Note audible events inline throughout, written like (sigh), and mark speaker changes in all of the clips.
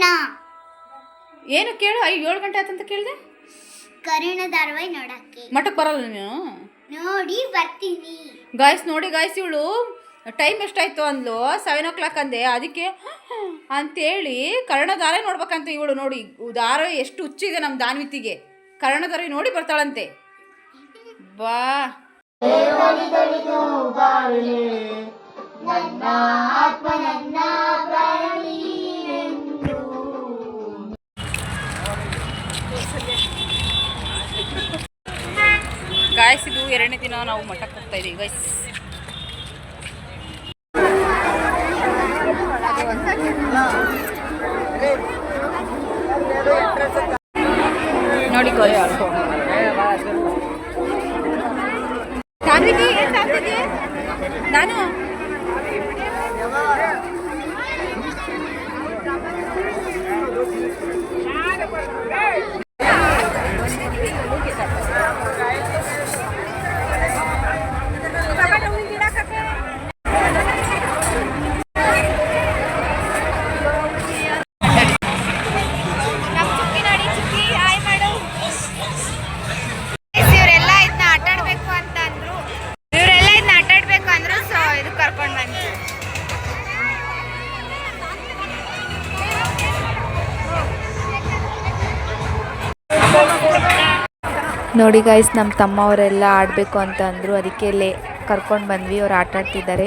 Speaker 1: ಕರ್ಣ.
Speaker 2: ಏನು ಕೇಳು? ಐದು ಏಳು ಗಂಟೆ ಆಯ್ತಂತ ಕೇಳಿದೆ.
Speaker 1: ಕರೀಣ ಧಾರಾವಾಹಿ ನೋಡಕ್ಕೆ.
Speaker 2: ಮಠಕ್ಕೆ ಬರಲ್ಲ ನೀನು?
Speaker 1: ನೋಡಿ ಬರ್ತೀನಿ.
Speaker 2: ಗಾಯ್ಸ್ ನೋಡಿ ಗಾಯ್ಸ್ ಇವಳು. ಟೈಮ್ ಎಷ್ಟಾಯ್ತು ಅಂದ್ಲು? ಸೆವೆನ್ ಓ ಕ್ಲಾಕ್ ಅಂದೆ. ಅದಕ್ಕೆ ಅಂತೇಳಿ ಕರ್ಣಧಾರೆ ನೋಡ್ಬೇಕಂತ ಇವಳು ನೋಡಿ. ದಾರ ಎಷ್ಟು ಹುಚ್ಚಿದೆ ನಮ್ಮ ದಾನ್ವಿತಿಗೆ. ಕರ್ಣಧಾರೆ ನೋಡಿ ಬರ್ತಾಳಂತೆ. ಬಾ. ನನ್ನ ಇದು ಎರಡನೇ ದಿನ ನಾವು ಮಠಕ್ಕೆ ಹೋಗ್ತಾ ಇದೀವಿ ಗೈಸ್ ನೋಡಿ ಕೊಲೆ ಆಡ್ಕೊ? ನಾನು?
Speaker 3: ಇವರೆಲ್ಲ
Speaker 4: ನೋಡಿ ಗಾಯ್ಸ್ ನಮ್ಮ ತಮ್ಮವರೆಲ್ಲ ಆಡಬೇಕು ಅಂತ ಅಂದರು. ಅದಕ್ಕೆ ಲೇ ಕರ್ಕೊಂಡು ಬಂದ್ವಿ. ಅವ್ರು ಆಟ ಆಡ್ತಿದ್ದಾರೆ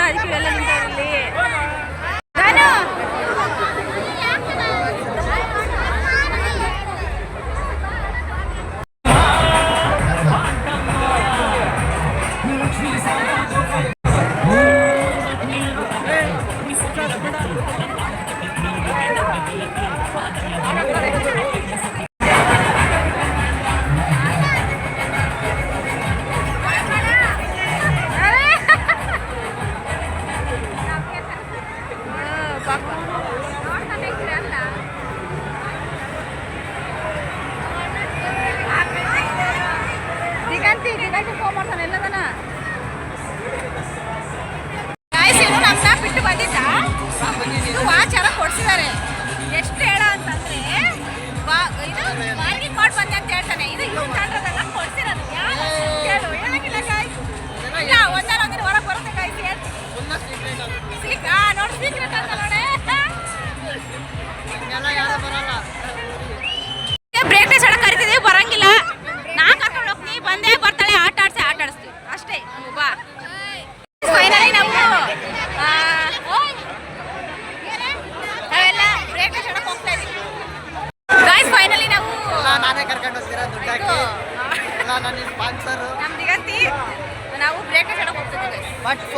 Speaker 2: guys, ಆಟ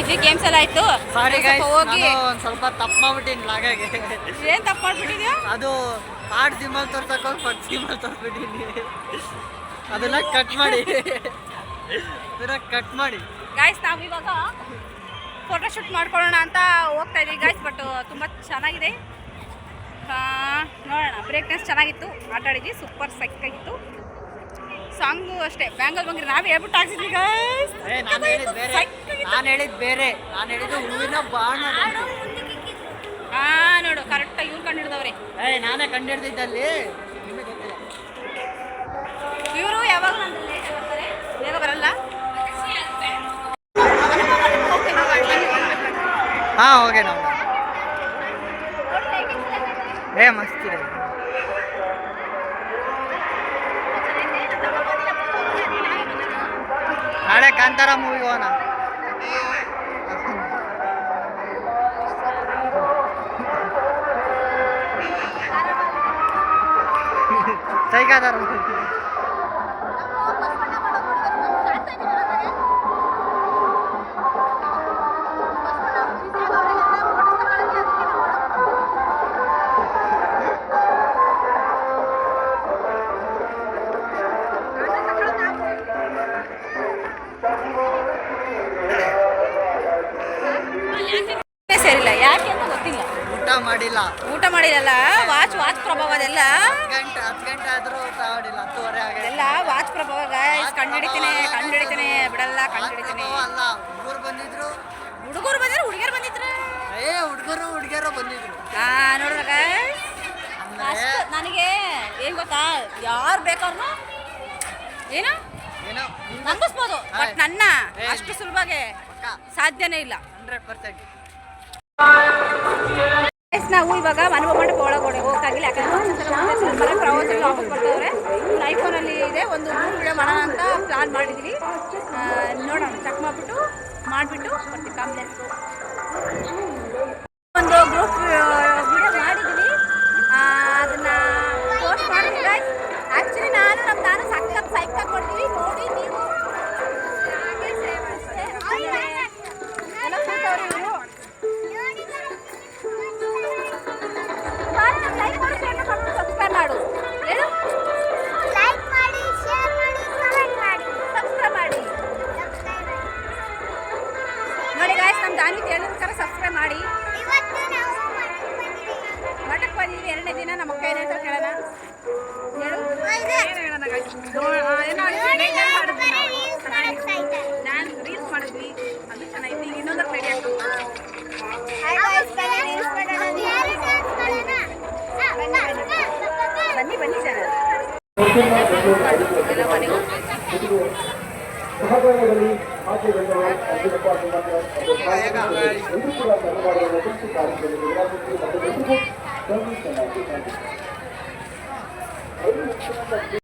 Speaker 2: ಆಯ್ತು
Speaker 5: ಸಾರಿ
Speaker 2: ಎಲ್ಲ
Speaker 5: ಆಯ್ತು.
Speaker 2: ಹೋಗಿ
Speaker 5: ನಾನು ಒಂದು ಸ್ವಲ್ಪ ತಪ್ಪು ಮಾಡ್ಬಿಟ್ಟಿನಿ ಹಾಗಾಗಿ
Speaker 2: ಏನು ತಪ್ಪು ಮಾಡ್ಬಿಟ್ಟಿದ್ಯಾ?
Speaker 5: ಅದು ಕಾರ್ಡ್ ಸಿಂಬಲ್ ತೋರ್ಸಕ್ ಹೋಗಿ ಪಟ್ ಸಿಂಬಲ್ ತೋರ್ಸ್ಬಿಟ್ಟಿನಿ. ಅದನ್ನ ಕಟ್ ಮಾಡಿ. ಕಟ್ ಮಾಡಿ.
Speaker 2: ಗಾಯ್ಸ್ ನಾವು ಇವಾಗ ಫೋಟೋ ಶೂಟ್ ಮಾಡ್ಕೊಳ್ಳೋಣ ಅಂತ ಹೋಗ್ತಾ ಇದೀವಿ ಗಾಯ್ಸ್ ಬಟ್ ತುಂಬ ಚೆನ್ನಾಗಿದೆ. ನೋಡೋಣ ಬ್ರೇಕ್ ಡ್ಯಾನ್ಸ್ ಚೆನ್ನಾಗಿತ್ತು. ಆಟ ಆಡಿದ್ವಿ ಸೂಪರ್ ಸೈಕಾಗಿತ್ತು ಸಾಂಗು ಅಷ್ಟೇ. ಬ್ಯಾಂಗಲ್ ಬಂಗಿರಿ ನಾವೇ ಹೇಳ್ಬಿಟ್ಟು ಹಾಕ್ಸಿದ್ವಿ
Speaker 5: ನಾನು ಹೇಳಿದ್ ಬೇರೆ. ನಾನು ಹೇಳಿದ್ ಬೇರೆ. ನಾನು ಹೇಳಿದ್ದು ಹೂವಿನ ಬಾಣ
Speaker 2: ಹಾ ನೋಡು ಕರೆಕ್ಟಾಗಿ ಇವ್ರು ಕಂಡು ಹಿಡ್ದವ್ರೆ.
Speaker 5: ಏ ನಾನೇ ಕಂಡು ಹಿಡ್ದಿದ್ದಲ್ಲಿ.
Speaker 2: ಇವರು ಯಾವಾಗ ಬರ್ತಾರೆ. ಬೇಗ ಬರಲ್ಲ?
Speaker 5: ಹಾ ಓಕೆ ನಾವು ಏ ಮಸ್ತ್ Ahora
Speaker 2: cantará muy buena. (laughs) Se
Speaker 5: cantaron. ಮಾಡಿಲ್ಲ.
Speaker 2: ಊಟ ಮಾಡಿರಲ್ಲ ವಾಚ್ ವಾಚ್ ಪ್ರಭಾವ ಅದೆಲ್ಲ?
Speaker 5: ಗಂಟೆ ಹತ್ತು ಗಂಟೆ ಆದರೂ ಊಟ ಮಾಡಿಲ್ಲ ಹತ್ತುವರೆ ಆಗಿದೆ
Speaker 2: ಎಲ್ಲ ವಾಚ್ ಪ್ರಭಾವ ಗೈಸ್ ಕಂಡಿಡಿತೀನಿ ಕಂಡಿಡಿತೀನಿ ಬಿಡಲ್ಲ ಕಂಡಿಡಿತೀನಿ
Speaker 5: ಅಲ್ಲ. ಹುಡುಗರು ಬಂದಿದ್ರು.
Speaker 2: ಹುಡುಗರು ಬಂದಿದ್ರು ಹುಡುಗಿಯರು ಬಂದಿದ್ರು?
Speaker 5: ಏ ಹುಡುಗರು ಹುಡುಗಿಯರು ಬಂದಿದ್ರು.
Speaker 2: ಹಾ ನೋಡ್ರ ನನಗೆ ಏನ್ ಗೊತ್ತಾ? ಯಾರು ಬೇಕಾದ್ರೂ ಏನು? ನಂಬಿಸ್ಬೋದು ಬಟ್ ನನ್ನ. ಅಷ್ಟು ಸುಲಭಗೆ ಸಾಧ್ಯನೇ ಇಲ್ಲ.
Speaker 5: Hundred
Speaker 2: percent. ನಾವು ಇವಾಗ ಮನುವ ಮಂಟಪ ಒಳಗಡೆ ಹೋಗಕ್ಕಾಗಿಲ್ಲ ಯಾಕಂದ್ರೆ ಪ್ರವಾಸಗಳು ವಾಪಸ್ ಬರ್ತವ್ರೆ. ಐಫೋನಲ್ಲಿ ಇದೆ. ಒಂದು ಮೂರು ವಿಡಿಯೋ ಮಾಡೋಣ ಅಂತ ಪ್ಲಾನ್ ಮಾಡಿದ್ವಿ. ನೋಡೋಣ. ಚೆಕ್ ಮಾಡಿಬಿಟ್ಟು ಮಾಡಿಬಿಟ್ಟು ಬರ್ತೀವಿ. ಕಾಂಪ್ಲೆಕ್ಸ್ ಎರಡನೇ ದಿನ ನಮ್ಮ ಅಕ್ಕ ಏನು ಹೇಳ್ತಾರೆ ಕೇಳೋಣ? ಹೇಳು. ಏನು ಹೇಳೋಣ. ನಾನು ರೀಲ್ಸ್ ಮಾಡಿದ್ವಿ ಅದು ಚೆನ್ನಾಗಿತ್ತು ಈಗ ಇನ್ನೊಂದಕ್ಕೆ ರೆಡಿ ಆಗ್ತದೆ
Speaker 1: ಬನ್ನಿ. ಬನ್ನಿ ಜನ ಎಲ್ಲ ಮನೆಗೆ 何で
Speaker 2: 何で何で何で
Speaker 6: 何で何で何で何で何で何で